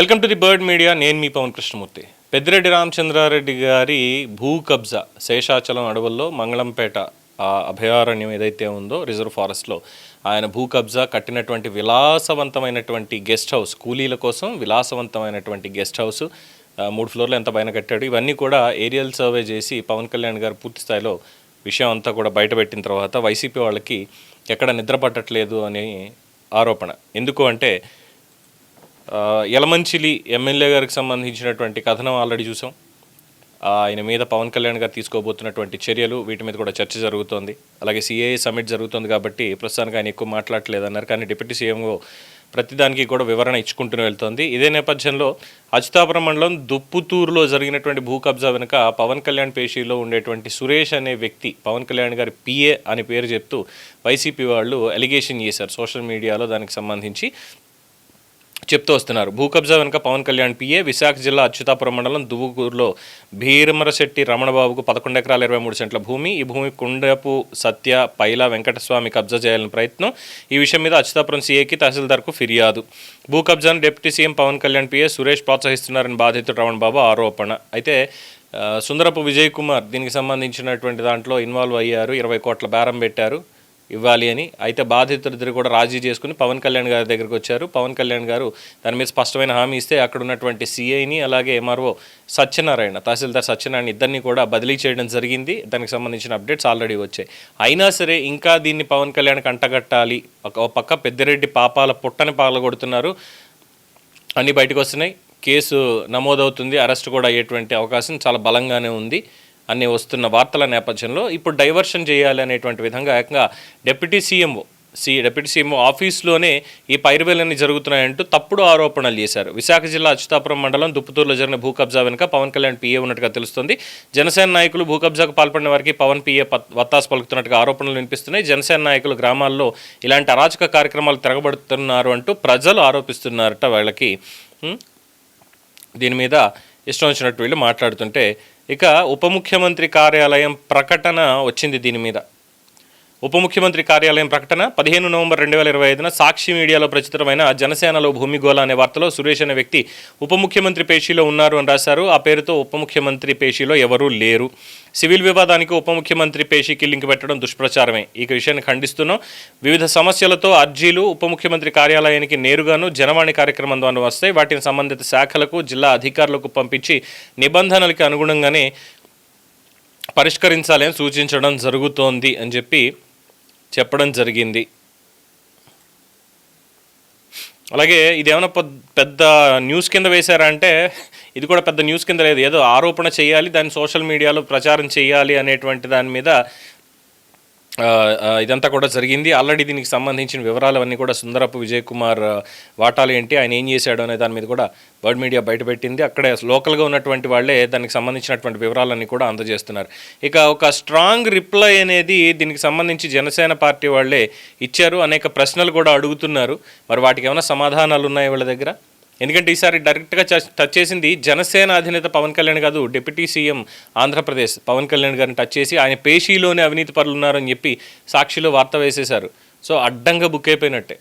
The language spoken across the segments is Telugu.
Welcome to the bird media నేను మీ పవన్ కృష్ణమూర్తి. పెద్దిరెడ్డి రామచంద్రారెడ్డి గారి భూ కబ్జా శేషాచలం అడవుల్లో మంగళంపేట ఆ అభయారణ్యం ఏదైతే ఉందో రిజర్వ్ ఫారెస్ట్లో ఆయన భూ కబ్జా కట్టినటువంటి విలాసవంతమైనటువంటి గెస్ట్ హౌస్ కూలీల కోసం విలాసవంతమైనటువంటి గెస్ట్ హౌస్ మూడు ఫ్లోర్లు ఎంత పైన కట్టాడు. ఇవన్నీ కూడా ఏరియల్ సర్వే చేసి పవన్ కళ్యాణ్ గారు పూర్తి స్థాయిలో విషయం అంతా కూడా బయటపెట్టిన తర్వాత వైసీపీ వాళ్ళకి ఎక్కడ నిద్ర పట్టట్లేదు అని ఆరోపణ. ఎందుకు అంటే యలమంచిలి ఎమ్మెల్యే గారికి సంబంధించినటువంటి కథనం ఆల్రెడీ చూసాం. ఆయన మీద పవన్ కళ్యాణ్ గారు తీసుకోబోతున్నటువంటి చర్యలు వీటి మీద కూడా చర్చ జరుగుతోంది. అలాగే సిఏఏ సమ్మిట్ జరుగుతుంది కాబట్టి ప్రస్తుతానికి ఆయన ఎక్కువ మాట్లాడట్లేదు అన్నారు కానీ డిప్యూటీ సీఎంఓ ప్రతిదానికి కూడా వివరణ ఇచ్చుకుంటూ వెళ్తోంది. ఇదే నేపథ్యంలో అచ్యుతాపురం మండలం దుప్పుతూరులో జరిగినటువంటి భూ కబ్జా వెనుక పవన్ కళ్యాణ్ పేషీలో ఉండేటువంటి సురేష్ అనే వ్యక్తి పవన్ కళ్యాణ్ గారి పిఏ అని పేరు చెప్తూ వైసీపీ వాళ్ళు అలిగేషన్ చేశారు సోషల్ మీడియాలో దానికి సంబంధించి. చెప్తూ వస్తున్నారు. భూ కబ్జా వెనుక పవన్ కళ్యాణ్ పిఏ విశాఖ జిల్లా అచ్యుతాపురం మండలం దువ్వూరులో భీరమరశెట్టి రమణబాబుకు పదకొండు ఎకరాల ఇరవై మూడు సెంట్ల భూమి ఈ భూమి కుండపు సత్య పైల వెంకటస్వామి కబ్జా చేయాలని ప్రయత్నం. ఈ విషయం మీద అచ్యుతాపురం సీఏకి తహసీల్దార్కు ఫిర్యాదు. భూ కబ్జాను deputy CM Pawan Kalyan PA Suresh ప్రోత్సహిస్తున్నారని బాధితుడు రమణబాబు ఆరోపణ. అయితే సుందరపు విజయ్ కుమార్ దీనికి సంబంధించినటువంటి దాంట్లో ఇన్వాల్వ్ అయ్యారు. ఇరవై కోట్ల బేరం పెట్టారు. ఇవ్వాలి అని. అయితే బాధితులిద్దరు కూడా రాజీ చేసుకుని పవన్ కళ్యాణ్ గారి దగ్గరికి వచ్చారు. పవన్ కళ్యాణ్ గారు దాని మీద స్పష్టమైన హామీ ఇస్తే అక్కడ ఉన్నటువంటి సిఐని అలాగే ఎంఆర్ఓ సత్యనారాయణ తహసీల్దార్ సత్యనారాయణ ఇద్దరిని కూడా బదిలీ చేయడం జరిగింది. దానికి సంబంధించిన అప్డేట్స్ ఆల్రెడీ వచ్చాయి. అయినా సరే ఇంకా దీన్ని పవన్ కళ్యాణ్కి అంటగట్టాలి. ఒక ఒక పక్క పెద్దిరెడ్డి పాపాల పుట్టని పాల్గొడుతున్నారు. అన్నీ బయటకు వస్తున్నాయి. కేసు నమోదవుతుంది. అరెస్ట్ కూడా అయ్యేటువంటి అవకాశం చాలా బలంగానే ఉంది. అన్ని వస్తున్న వార్తల నేపథ్యంలో ఇప్పుడు డైవర్షన్ చేయాలి అనేటువంటి విధంగా ఏకంగా deputy CMO C deputy CMO ఆఫీస్లోనే ఈ పైరువేలన్నీ జరుగుతున్నాయంటూ తప్పుడు ఆరోపణలు చేశారు. విశాఖ జిల్లా అచ్యుతాపురం మండలం దుప్పుతూరులో జరిగిన భూ కబ్జా వెనుక పవన్ కళ్యాణ్ పీఏ ఉన్నట్టుగా తెలుస్తుంది. జనసేన నాయకులు భూ కబ్జాకు పాల్పడిన వారికి పవన్ పీఏ వత్తాసు పలుకుతున్నట్టుగా ఆరోపణలు వినిపిస్తున్నాయి. జనసేన నాయకులు గ్రామాల్లో ఇలాంటి అరాచక కార్యక్రమాలు తిరగబడుతున్నారు అంటూ ప్రజలు ఆరోపిస్తున్నారట వాళ్ళకి. దీని మీద ఇష్టం వచ్చినట్టు వీళ్ళు మాట్లాడుతుంటే ఇక ఉప ముఖ్యమంత్రి కార్యాలయం ప్రకటన వచ్చింది దీని మీద. ఉప ముఖ్యమంత్రి కార్యాలయం ప్రకటన పదిహేను నవంబర్ రెండు వేల ఇరవై ఐదున సాక్షి మీడియాలో ప్రచురమైన జనసేనలో భూమిగోళ అనే వార్తలో సురేష్ అనే వ్యక్తి ఉప ముఖ్యమంత్రి పేషీలో ఉన్నారు అని రాశారు. ఆ పేరుతో ఉప ముఖ్యమంత్రి పేషీలో ఎవరూ లేరు. సివిల్ వివాదానికి ఉప ముఖ్యమంత్రి పేషీకి లింక్ పెట్టడం దుష్ప్రచారమే. ఈ విషయాన్ని ఖండిస్తున్నాం. వివిధ సమస్యలతో అర్జీలు ఉప ముఖ్యమంత్రి కార్యాలయానికి నేరుగాను జనవాణి కార్యక్రమం ద్వారా వస్తాయి. వాటిని సంబంధిత శాఖలకు జిల్లా అధికారులకు పంపించి నిబంధనలకి అనుగుణంగానే పరిష్కరించాలని సూచించడం జరుగుతోంది అని చెప్పి చెప్పడం జరిగింది. అలాగే ఇదేమైనా పెద్ద- పెద్ద న్యూస్ కింద వేశారా అంటే ఇది కూడా పెద్ద న్యూస్ కింద లేదు. ఏదో ఆరోపణ చేయాలి దాన్ని సోషల్ మీడియాలో ప్రచారం చేయాలి అనేటువంటి దాని మీద ఇదంతా కూడా జరిగింది. ఆల్రెడీ దీనికి సంబంధించిన వివరాలు అవన్నీ కూడా సుందరపు విజయ్ కుమార్ వాటాలు ఏంటి ఆయన ఏం చేశాడు అనే దాని మీద కూడా బర్డ్ మీడియా బయటపెట్టింది. అక్కడే లోకల్గా ఉన్నటువంటి వాళ్ళే దానికి సంబంధించినటువంటి వివరాలన్నీ కూడా అందజేస్తున్నారు. ఇక ఒక స్ట్రాంగ్ రిప్లై అనేది దీనికి సంబంధించి జనసేన పార్టీ వాళ్ళే ఇచ్చారు. అనేక ప్రశ్నలు కూడా అడుగుతున్నారు. మరి వాటికి ఏమైనా సమాధానాలు ఉన్నాయి వాళ్ళ దగ్గర? ఎందుకంటే ఈసారి డైరెక్ట్గా టచ్ చేసింది జనసేన అధినేత పవన్ కళ్యాణ్ కాదు డిప్యూటీ సీఎం ఆంధ్రప్రదేశ్ పవన్ కళ్యాణ్ గారిని టచ్ చేసి ఆయన పేషీలోనే అవినీతి పరులు ఉన్నారని చెప్పి సాక్షిలో వార్త వేసేశారు. సో అడ్డంగా బుక్ అయిపోయినట్టే.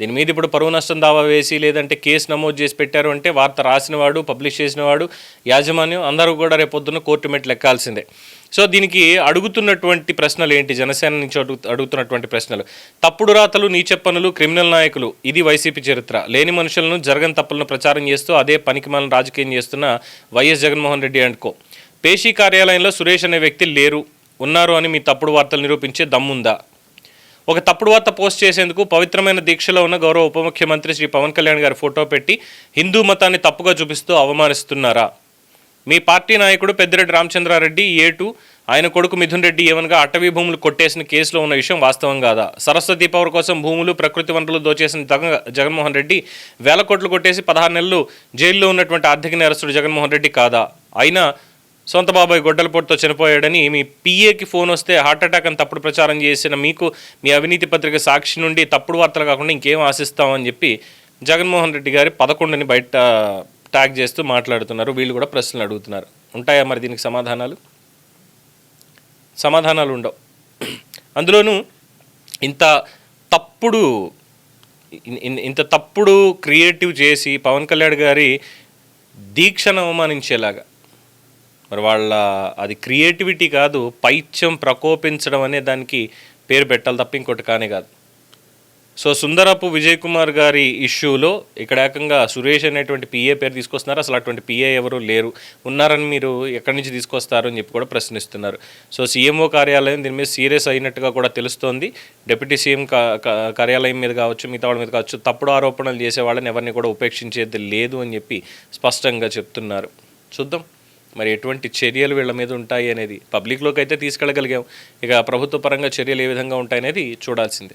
దీని మీద ఇప్పుడు పరువు నష్టం దావా వేసి లేదంటే కేసు నమోదు చేసి పెట్టారు అంటే వార్త రాసినవాడు పబ్లిష్ చేసినవాడు యాజమాన్యం అందరూ కూడా రేపొద్దున కోర్టు మెట్లు ఎక్కాల్సిందే. సో దీనికి అడుగుతున్నటువంటి ప్రశ్నలు ఏంటి? జనసేన నుంచి అడుగు అడుగుతున్నటువంటి ప్రశ్నలు. తప్పుడు రాతలు నీచెప్పనులు క్రిమినల్ నాయకులు ఇది వైసీపీ చరిత్ర. లేని మనుషులను జరగని తప్పులను ప్రచారం చేస్తూ అదే పనికిమాలను రాజకీయం చేస్తున్న YS Jaganmohan Reddy and co. పేషీ కార్యాలయంలో సురేష్ అనే వ్యక్తి లేరు. ఉన్నారు అని మీ తప్పుడు వార్తలు నిరూపించే దమ్ముందా? ఒక తప్పుడు వార్త పోస్ట్ చేసేందుకు పవిత్రమైన దీక్షలో ఉన్న గౌరవ ఉప ముఖ్యమంత్రి శ్రీ పవన్ కళ్యాణ్ గారి ఫోటో పెట్టి హిందూ మతాన్ని తప్పుగా చూపిస్తూ అవమానిస్తున్నారా? మీ పార్టీ నాయకుడు పెద్దిరెడ్డి రామచంద్రారెడ్డి ఏ టూ ఆయన కొడుకు మిథున్ రెడ్డి ఏమనగా అటవీ భూములు కొట్టేసిన కేసులో ఉన్న విషయం వాస్తవం కాదా? సరస్వతి పవర్ కోసం భూములు ప్రకృతి వనరులు దోచేసిన జగన్ జగన్మోహన్ రెడ్డి వేల కోట్లు కొట్టేసి పదహారు నెలలు జైల్లో ఉన్నటువంటి ఆర్థిక నేరస్తుడు జగన్మోహన్ రెడ్డి కాదా? అయినా సొంత బాబాయ్ గొడ్డలపోటుతో చనిపోయాడని మీ పిఏకి ఫోన్ వస్తే హార్ట్ అటాక్ అని తప్పుడు ప్రచారం చేసిన మీకు మీ అవినీతి పత్రిక సాక్షి నుండి తప్పుడు వార్తలు కాకుండా ఇంకేం ఆశిస్తామని చెప్పి జగన్మోహన్ రెడ్డి గారి పదకొండుని బయట ట్యాగ్ చేస్తూ మాట్లాడుతున్నారు. వీళ్ళు కూడా ప్రశ్నలు అడుగుతున్నారు. ఉంటాయా మరి దీనికి సమాధానాలు? సమాధానాలు ఉండవు. అందులోనూ ఇంత తప్పుడు ఇన్- ఇంత తప్పుడు క్రియేటివ్ చేసి పవన్ కళ్యాణ్ గారి దీక్షను అవమానించేలాగా. మరి వాళ్ళ అది క్రియేటివిటీ కాదు పైత్యం ప్రకోపించడం అనే దానికి పేరు పెట్టాలి తప్ప ఇంకోటి కానే కాదు. సో సుందరపు విజయ్ కుమార్ గారి ఇష్యూలో ఇక్కడ ఏకంగా సురేష్ అనేటువంటి పిఏ పేరు తీసుకొస్తున్నారు. అసలు అటువంటి పిఏ ఎవరు లేరు. ఉన్నారని మీరు ఎక్కడి నుంచి తీసుకొస్తారు అని చెప్పి కూడా ప్రశ్నిస్తున్నారు. సో సీఎంఓ కార్యాలయం దీని మీద సీరియస్ అయినట్టుగా కూడా తెలుస్తోంది. డిప్యూటీ సీఎం కా- కార్యాలయం మీద కావచ్చు మిగతా వాళ్ళ మీద కావచ్చు తప్పుడు ఆరోపణలు చేసే వాళ్ళని ఎవరిని కూడా ఉపేక్షించేది లేదు అని చెప్పి స్పష్టంగా చెప్తున్నారు. చూద్దాం. మరి ఎటువంటి చర్యలు వీళ్ళ మీద ఉంటాయి అనేది పబ్లిక్లోకి అయితే తీసుకెళ్ళగలిగాం. ఇక ప్రభుత్వ పరంగా చర్యలు ఏ విధంగా ఉంటాయనేది చూడాల్సిందే.